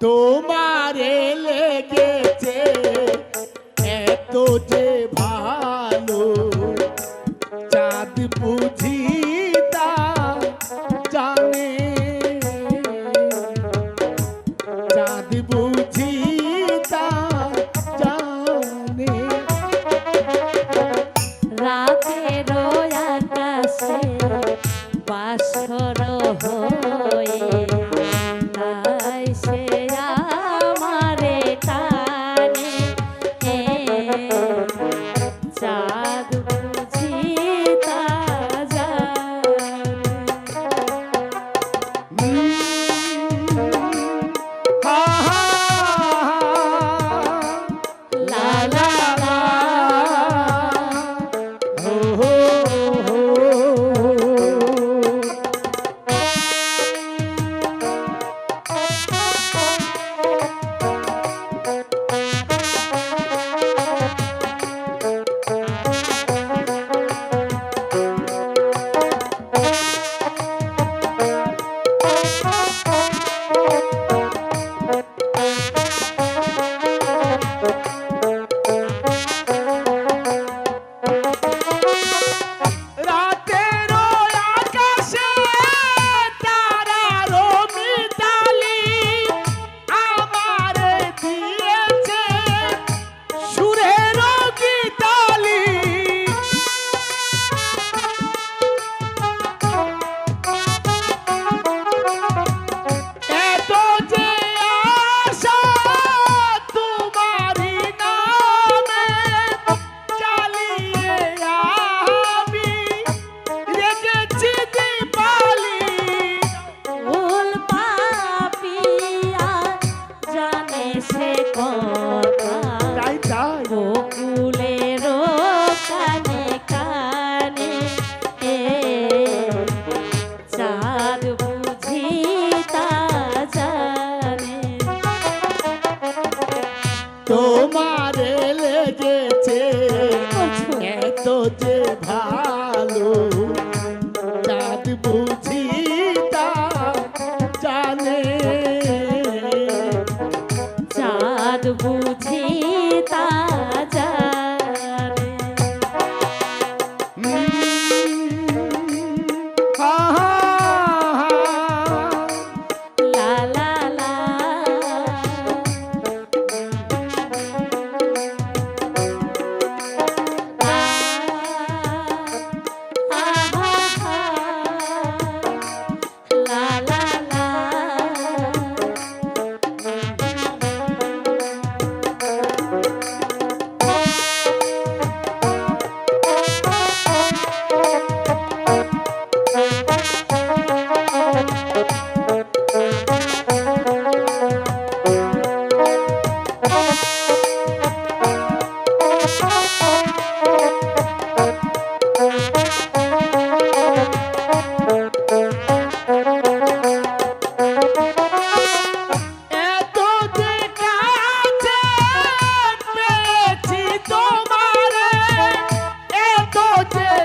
তোমারে লেগেছে এত যে ভালো। চাঁদ বুঝি তা জানে। চাঁদ বুঝি তা জানে। রাত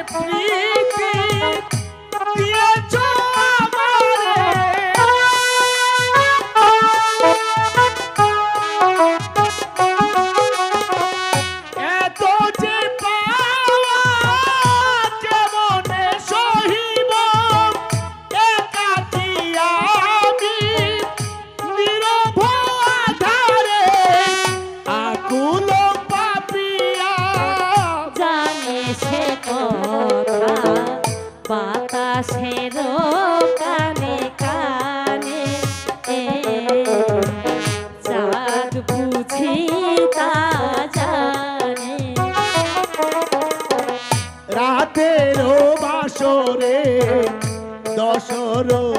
That's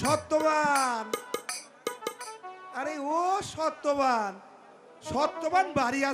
সত্যবান। আরে ও সত্যবান। সত্যবান বাড়ি আছে